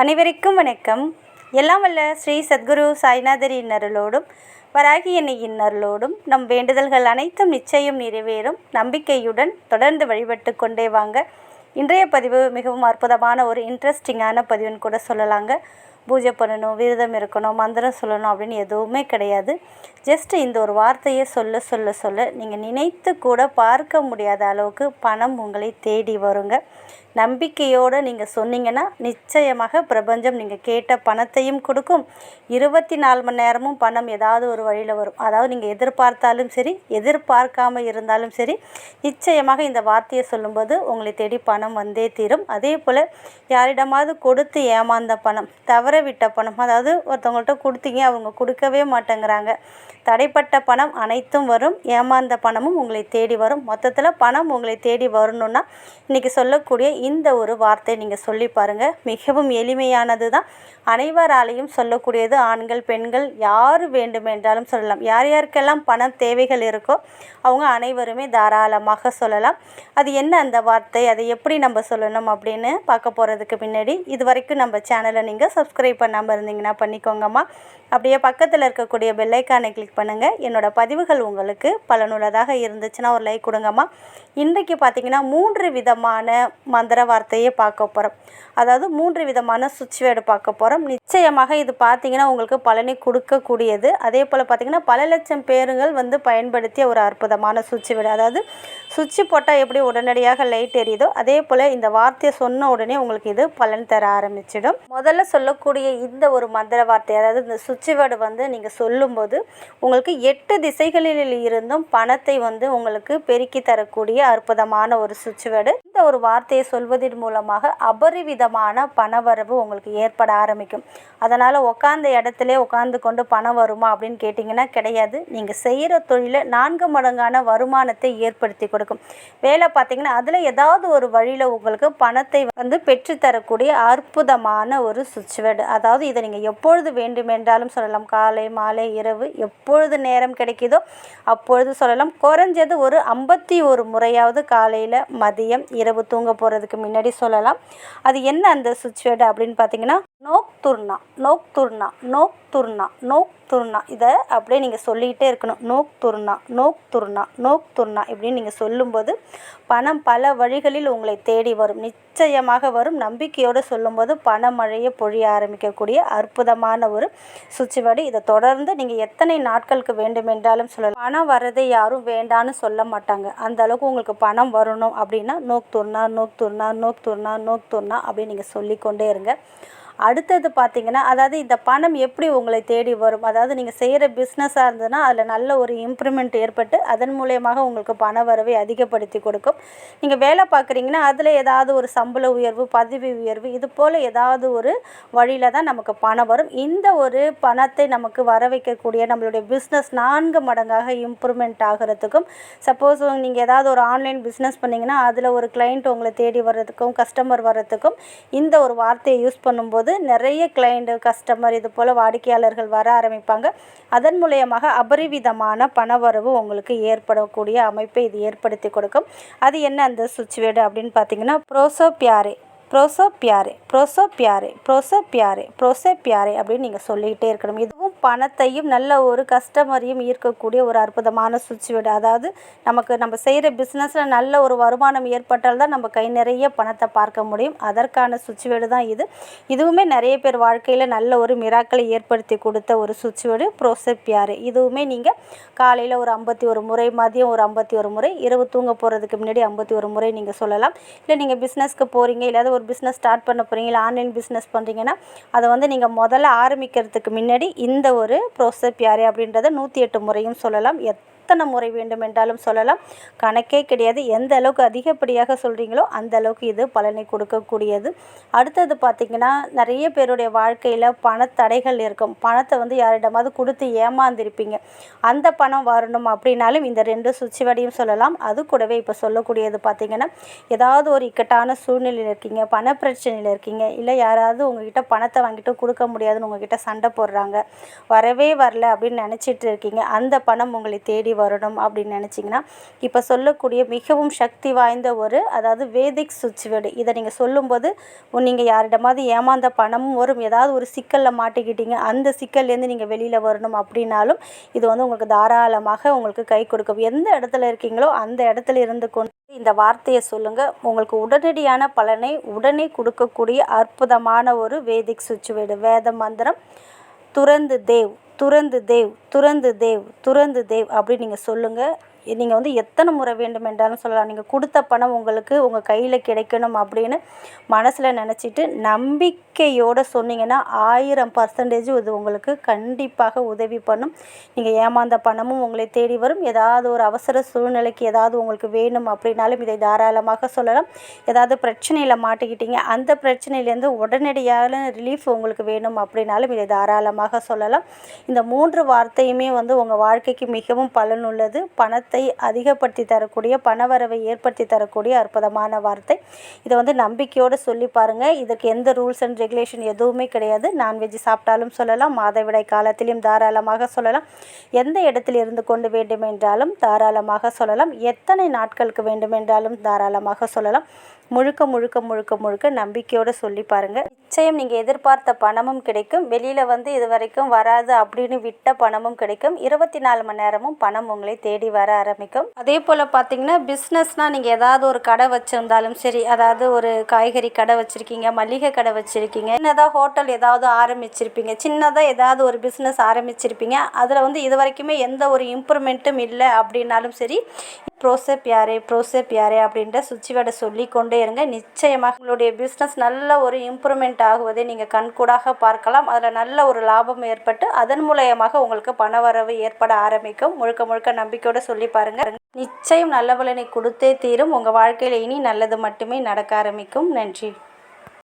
அனைவருக்கும் வணக்கம். எல்லாம் வல்ல ஸ்ரீ சத்குரு சாய்நாதரின் அருளோடும் வராகி எண்ணெயின் அருளோடும் நம் வேண்டுதல்கள் அனைத்தும் நிச்சயம் நிறைவேறும். நம்பிக்கையுடன் தொடர்ந்து வழிபட்டு கொண்டே வாங்க. இன்றைய பதிவு மிகவும் அற்புதமான ஒரு இன்ட்ரெஸ்டிங்கான பதிவுன்னு கூட சொல்லலாங்க. பூஜை பண்ணணும் விரதம் இருக்கணும் மந்திரம் சொல்லணும் அப்படின்னு எதுவுமே கிடையாது. ஜஸ்ட் இந்த ஒரு வார்த்தையை சொல்ல சொல்ல சொல்ல நீங்கள் நினைத்து கூட பார்க்க முடியாத அளவுக்கு பணம் உங்களை தேடி வருங்க. நம்பிக்கையோடு நீங்கள் சொன்னீங்கன்னா நிச்சயமாக பிரபஞ்சம் நீங்கள் கேட்ட பணத்தையும் கொடுக்கும். இருபத்தி நாலு மணி நேரமும் பணம் ஏதாவது ஒரு வழியில் வரும். அதாவது நீங்கள் எதிர்பார்த்தாலும் சரி எதிர்பார்க்காம இருந்தாலும் சரி நிச்சயமாக இந்த வார்த்தையை சொல்லும்போது உங்களை தேடி பணம் வந்தே தீரும். அதே போல் யாரிடமாவது கொடுத்து ஏமாந்த பணம் தவற விட்ட பணம் அதாவது ஒருத்தவங்கள்ட்ட கொடுத்தீங்க அவங்க கொடுக்கவே மாட்டேங்கிறாங்க. தடைப்பட்ட பணம் அனைத்தும் வரும். ஏமாந்த பணமும் உங்களை தேடி வரும். மொத்தத்தில் பணம் உங்களை தேடி வரணும்னா இன்றைக்கி சொல்லக்கூடிய இந்த ஒரு வார்த்தை நீங்கள் சொல்லி பாருங்கள் மிகவும் எளிமையானது தான் அனைவராலையும் சொல்லக்கூடியது ஆண்கள் பெண்கள் யார் வேண்டுமென்றாலும் சொல்லலாம். யார் யாருக்கெல்லாம் பணம் தேவைகள் இருக்கோ அவங்க அனைவருமே தாராளமாக சொல்லலாம். அது என்ன அந்த வார்த்தை? அதை எப்படி நம்ம சொல்லணும் அப்படின்னு பார்க்க போகிறதுக்கு முன்னாடி இது வரைக்கும் நம்ம சேனலை நீங்கள் சப்ஸ்கிரைப் பண்ணாமல் இருந்தீங்கன்னா பண்ணிக்கோங்கம்மா. அப்படியே பக்கத்தில் இருக்கக்கூடிய பெல்லைக்கானை கிளிக் பண்ணுங்கள் என்னோடய பதிவுகள் உங்களுக்கு பலனுள்ளதாக இருந்துச்சுன்னா ஒரு லைக் கொடுங்கம்மா. இன்றைக்கு பார்த்தீங்கன்னா மூன்று விதமான மந்திர வார்த்தையை பார்க்க போகிறோம் அதாவது மூன்று விதமான சுவிட்ச் வேர்டு பார்க்க போகிறோம் நிச்சயமாக இது பார்த்தீங்கன்னா உங்களுக்கு பலனை கொடுக்கக்கூடியது. அதே போல் பார்த்தீங்கன்னா பல லட்சம் பேருங்கள் வந்து பயன்படுத்திய ஒரு அற்புதமான சுவிட்ச் வேர்டு. அதாவது சுவிட்ச் போட்டால் எப்படி உடனடியாக லைட் எரியுதோ அதே போல் இந்த வார்த்தையை சொன்ன உடனே உங்களுக்கு இது பலன் தர ஆரம்பிச்சிடும். முதல்ல சொல்லக்கூடிய இந்த ஒரு மந்திர வார்த்தை அதாவது இந்த சுவிட்ச் வேர்டு வந்து நீங்கள் சொல்லும்போது உங்களுக்கு எட்டு திசைகளில் இருந்தும் பணத்தை வந்து உங்களுக்கு பெருக்கி தரக்கூடிய அற்புதமான ஒரு சுவிட்ச் வேர்டு. இந்த ஒரு வார்த்தையை சொல்வதன் மூலமாக அபரிவிதமான பணவரவு உங்களுக்கு ஏற்பட ஆரம்பிக்கும். அதனால் உட்காந்த இடத்துல உட்காந்து கொண்டு பணம் வருமா அப்படின்னு கேட்டிங்கன்னா கிடையாது. நீங்கள் செய்கிற தொழிலை நான்கு மடங்கான வருமானத்தை ஏற்படுத்தி கொடுக்கும். வேலை பார்த்தீங்கன்னா அதில் ஏதாவது ஒரு வழியில் உங்களுக்கு பணத்தை வந்து பெற்றுத்தரக்கூடிய அற்புதமான ஒரு சுவிட்ச் அதாவது இதை நீங்கள் எப்பொழுது வேண்டுமென்றாலும் சொல்லலாம். காலை மாலை இரவு எப்பொழுது நேரம் கிடைக்குதோ அப்பொழுது சொல்லலாம். குறைஞ்சது ஒரு ஐம்பத்தி ஒரு முறையாவது காலையில் மதியம் இரவு தூங்க போகிறதுக்கு முன்னாடி சொல்லலாம். அது என்ன அந்த சுச்சுவேட் அப்படின்னு பார்த்தீங்கன்னா நோக் துர்னா நோக் துர்னா நோக் துர்னா நோக் துர்னா. இதை அப்படியே நீங்கள் சொல்லிக்கிட்டே இருக்கணும். நோக் துர்னா நோக் துர்னா நோக் துர்னா இப்படின்னு நீங்கள் சொல்லும்போது பணம் பல வழிகளில் உங்களை தேடி வரும். நிச்சயமாக வரும். நம்பிக்கையோடு சொல்லும்போது பண மழையை பொழிய ஆரம்பிக்கக்கூடிய அற்புதமான ஒரு சுவிட்ச் இதை தொடர்ந்து நீங்கள் எத்தனை நாட்களுக்கு வேண்டுமென்றாலும் சொல்லலாம். பணம் வரதை யாரும் வேண்டான்னு சொல்ல மாட்டாங்க. அந்த அளவுக்கு உங்களுக்கு பணம் வரணும் அப்படின்னா நோக் துர்னா நோக் துர்னா நோக் துர்னா நோக் துர்னா அப்படின்னு நீங்கள் சொல்லிக்கொண்டே இருங்க. அடுத்தது பார்த்தீங்கன்னா அதாவது இந்த பணம் எப்படி உங்களை தேடி வரும்? அதாவது நீங்கள் செய்கிற பிஸ்னஸாக இருந்ததுன்னா அதில் நல்ல ஒரு இம்ப்ரூவ்மெண்ட் ஏற்பட்டு அதன் மூலயமாக உங்களுக்கு பண வரவை அதிகப்படுத்தி கொடுக்கும். நீங்கள் வேலை பார்க்குறீங்கன்னா அதில் ஏதாவது ஒரு சம்பள உயர்வு பதவி உயர்வு இது போல் ஏதாவது ஒரு வழியில் தான் நமக்கு பணம் வரும். இந்த ஒரு பணத்தை நமக்கு வர வைக்கக்கூடிய நம்மளுடைய பிஸ்னஸ் நான்கு மடங்காக இம்ப்ரூவ்மெண்ட் ஆகிறதுக்கும் சப்போஸ் நீங்கள் ஏதாவது ஒரு ஆன்லைன் பிஸ்னஸ் பண்ணிங்கன்னா அதில் ஒரு கிளைண்ட் உங்களை தேடி வர்றதுக்கும் கஸ்டமர் வர்றதுக்கும் இந்த ஒரு வார்த்தையை யூஸ் பண்ணும்போது போது நிறைய கிளைண்ட்டு கஸ்டமர் இது போல் வாடிக்கையாளர்கள் வர ஆரம்பிப்பாங்க. அதன் மூலயமாக அபரிவிதமான பணவரவு உங்களுக்கு ஏற்படக்கூடிய அமைப்பை இது ஏற்படுத்தி கொடுக்கும். அது என்ன அந்த சுவிட்ச் வேர்டு அப்படின்னு பார்த்தீங்கன்னா ப்ரோசோ பியாரே ப்ரோசோ பியாரே ப்ரோசோ பியாரே ப்ரோசோ பியாரே ப்ரோசோ பியாரே அப்படின்னு நீங்கள் சொல்லிக்கிட்டே இருக்கணும். இது பணத்தையும் நல்ல ஒரு கஸ்டமரையும் ஈர்க்கக்கூடிய ஒரு அற்புதமான சுவிட்ச் வீடு. அதாவது நமக்கு நம்ம செய்கிற பிஸ்னஸில் நல்ல ஒரு வருமானம் ஏற்பட்டால் தான் நம்ம கை நிறைய பணத்தை பார்க்க முடியும். அதற்கான சுவிட்ச் வீடு தான் இது. இதுவுமே நிறைய பேர் வாழ்க்கையில் நல்ல ஒரு மிராக்களை ஏற்படுத்தி கொடுத்த ஒரு சுவிட்ச் வீடு ப்ரோசோ இதுவுமே நீங்கள் காலையில் ஒரு ஐம்பத்தி ஒரு முறை மதியம் ஒரு ஐம்பத்தி ஒரு முறை இரவு தூங்க போகிறதுக்கு முன்னாடி ஐம்பத்தி ஒரு முறை நீங்கள் சொல்லலாம். இல்லை நீங்கள் பிஸ்னஸ்க்கு போகிறீங்க இல்லாத ஒரு பிஸ்னஸ் ஸ்டார்ட் பண்ண போகிறீங்க இல்லை ஆன்லைன் பிஸ்னஸ் பண்ணுறீங்கன்னா அதை வந்து நீங்கள் முதல்ல ஆரம்பிக்கிறதுக்கு முன்னாடி இந்த ஒரு ப்ரோசப் யாரு அப்படின்றத நூற்றி எட்டு முறையும் சொல்லலாம். எத் எத்தனை முறை வேண்டும் என்றாலும் சொல்லலாம். கணக்கே கிடையாது. எந்த அளவுக்கு அதிகப்படியாக சொல்கிறீங்களோ அந்த அளவுக்கு இது பலனை கொடுக்கக்கூடியது. அடுத்தது பார்த்திங்கன்னா நிறைய பேருடைய வாழ்க்கையில் பணத்தடைகள் இருக்கும். பணத்தை வந்து யாரிடமாவது கொடுத்து ஏமாந்திருப்பீங்க. அந்த பணம் வரணும் அப்படின்னாலும் இந்த ரெண்டு சுவிட்ச் சொல்லலாம். அது கூடவே இப்போ சொல்லக்கூடியது பார்த்திங்கன்னா ஏதாவது ஒரு இக்கட்டான சூழ்நிலையில் இருக்கீங்க பண பிரச்சனையில் இருக்கீங்க இல்லை யாராவது உங்ககிட்ட பணத்தை வாங்கிட்டு கொடுக்க முடியாதுன்னு உங்ககிட்ட சண்டை போடுறாங்க வரவே வரல அப்படின்னு நினச்சிட்டு இருக்கீங்க அந்த பணம் உங்களை தேடி வரணும் அப்படின்னு நினச்சிங்கன்னா இப்போ சொல்லக்கூடிய மிகவும் சக்தி வாய்ந்த ஒரு அதாவது வேதிக் சுவிட்ச் வேர்டு இதை நீங்கள் சொல்லும்போது நீங்கள் யாரிடமாவது ஏமாந்த பணமும் வரும். ஏதாவது ஒரு சிக்கலில் மாட்டிக்கிட்டீங்க. அந்த சிக்கல்லேருந்து நீங்கள் வெளியில் வரணும் அப்படின்னாலும் இது வந்து உங்களுக்கு தாராளமாக உங்களுக்கு கை கொடுக்கும். எந்த இடத்துல இருக்கீங்களோ அந்த இடத்துல இருந்து கொண்டு இந்த வார்த்தையை சொல்லுங்கள் உங்களுக்கு உடனடியான பலனை உடனே கொடுக்கக்கூடிய அற்புதமான ஒரு வேதிக் சுவிட்ச் வேர்டு வேத மந்திரம் துறந்து தேவ் துறந்து தேவ் துறந்து தேவ் துறந்து தேவ் அப்படின்னு நீங்கள் சொல்லுங்கள் நீங்கள் வந்து எத்தனை முறை வேண்டுமென்றாலும் சொல்லலாம். நீங்கள் கொடுத்த பணம் உங்களுக்கு உங்கள் கையில் கிடைக்கணும் அப்படின்னு மனசில் நினச்சிட்டு நம்பிக்கையோடு சொன்னீங்கன்னா ஆயிரம் பர்சன்டேஜ் இது உங்களுக்கு கண்டிப்பாக உதவி பண்ணும். நீங்கள் ஏமாந்த பணமும் உங்களை தேடி வரும். ஏதாவது ஒரு அவசர சூழ்நிலைக்கு ஏதாவது உங்களுக்கு வேணும் அப்படின்னாலும் இதை தாராளமாக சொல்லலாம். ஏதாவது பிரச்சனையில் மாட்டிக்கிட்டீங்க அந்த பிரச்சனையிலேருந்து உடனடியான ரிலீஃப் உங்களுக்கு வேணும் அப்படின்னாலும் இதை தாராளமாக சொல்லலாம். இந்த மூன்று வார்த்தையுமே வந்து உங்கள் வாழ்க்கைக்கு மிகவும் பலனுள்ளது பணத்தை அதிகப்படுத்தி தரக்கூடிய பணவரவை ஏற்படுத்தி தரக்கூடிய அற்புதமான வார்த்தை. இதை வந்து நம்பிக்கையோடு சொல்லி பாருங்கள் இதுக்கு எந்த ரூல்ஸ் அண்ட் ரெகுலேஷன் எதுவுமே கிடையாது. நான்வெஜ் சாப்பிட்டாலும் சொல்லலாம். மாதவிடாய் காலத்திலையும் தாராளமாக சொல்லலாம். எந்த இடத்தில் இருந்து கொண்டு வேண்டுமென்றாலும் தாராளமாக சொல்லலாம். எத்தனை நாட்களுக்கு வேண்டுமென்றாலும் தாராளமாக சொல்லலாம். முழுக்க முழுக்க முழுக்க முழுக்க நம்பிக்கையோடு சொல்லி பாருங்கள் நிச்சயம் நீங்கள் எதிர்பார்த்த பணமும் கிடைக்கும். வெளியில் வந்து இது வரைக்கும் வராது அப்படின்னு விட்ட பணமும் கிடைக்கும். இருபத்தி நாலு மணி நேரமும் பணம் உங்களை தேடி வர ஆரம்பிக்கும். அதே போல் பார்த்தீங்கன்னா பிஸ்னஸ்னால் நீங்கள் ஏதாவது ஒரு கடை வச்சுருந்தாலும் சரி அதாவது ஒரு காய்கறி கடை வச்சுருக்கீங்க மளிகை கடை வச்சுருக்கீங்க சின்னதாக ஹோட்டல் ஏதாவது ஆரம்பிச்சிருப்பீங்க சின்னதாக ஏதாவது ஒரு பிஸ்னஸ் ஆரம்பிச்சிருப்பீங்க அதில் வந்து இது வரைக்குமே எந்த ஒரு இம்ப்ரூவ்மெண்ட்டும் இல்லை அப்படின்னாலும் சரி ப்ரோசெப் யாரே ப்ரோசெப் யாரே அப்படின்ற சுவிட்ச் வேர்டை சொல்லி கொண்டே இருங்க. நிச்சயமாக உங்களுடைய பிஸ்னஸ் நல்ல ஒரு இம்ப்ரூவ்மெண்ட் ஆகுவதை நீங்கள் கண்கூடாக பார்க்கலாம். அதில் நல்ல ஒரு லாபம் ஏற்பட்டு அதன் மூலயமாக உங்களுக்கு பணவரவு ஏற்பட ஆரம்பிக்கும். முழுக்க முழுக்க நம்பிக்கையோடு சொல்லி பாருங்கள் நிச்சயம் நல்ல பலனை கொடுத்தே தீரும். உங்கள் வாழ்க்கையில் இனி நல்லது மட்டுமே நடக்க ஆரம்பிக்கும். நன்றி.